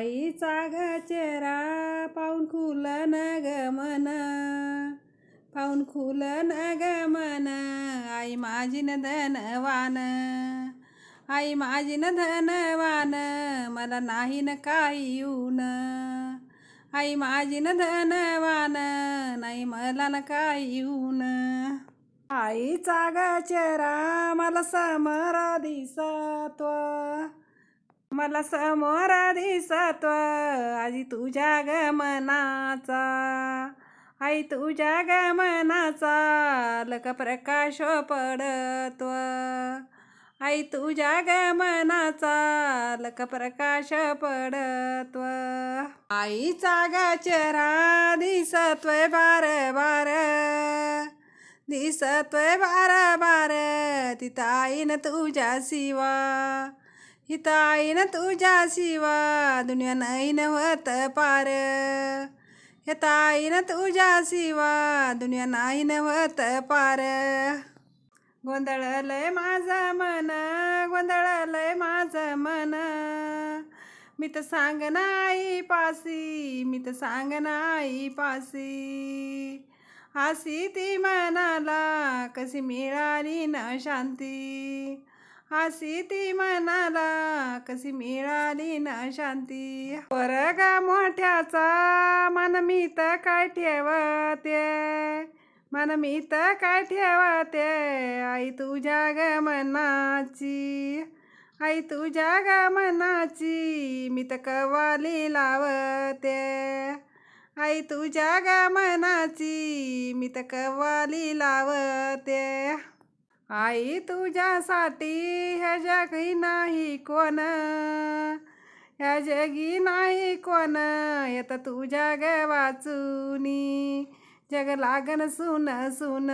आईचा ग चेहरा पाहून खुलन ग मन. पाहून खुलन ग मन. आई माझी न धनवान आई माझी न धनवान मला नाही न काही येऊन आई माझी न धनवान नाही मला न काही येऊन आईचा ग चेहरा मला समरा दिसतो. मला समोर दिसतो आजी तुझ्या गमनाचा आई तुझ्या गमनाचा लक प्रकाश पडतो. आई तुझ्या गमनाचा लक प्रकाश पडतो. आईचा गचरा दिसतोय बार बार. दिसतोय बार बार. तिथं आईन तुझ्या शिवा. इथं आईन तुझ्या शिवा दुनिया नाही नव्हत पार. इथं आईन तुझ्या शिवा दुनिया नाही नव्हत पार. गोंधळलंय माझं मन गोंधळलंय माझं मन. मी तर सांग नाही पासी मी तर सांग नाही पासी. हसी ती मनाला कशी मिळाली ना शांती. अशी ती मनाला कशी मिळाली ना शांती. वर्ग मोठ्याचा मन मी तर काय ठेवते? मन मी तर काय ठेवते? आई तुझ्या ग मनाची आई तुझ्या ग मनाची मी तर कवाली लावते. आई तुझ्या ग मनाची मी तर कवाली लावते. आई तुझ्यासाठी ह्या जगी नाही कोण? ह्या जगी नाही कोण? येत तुझ्या ग वाचूनी. जग लागन सुन सुन.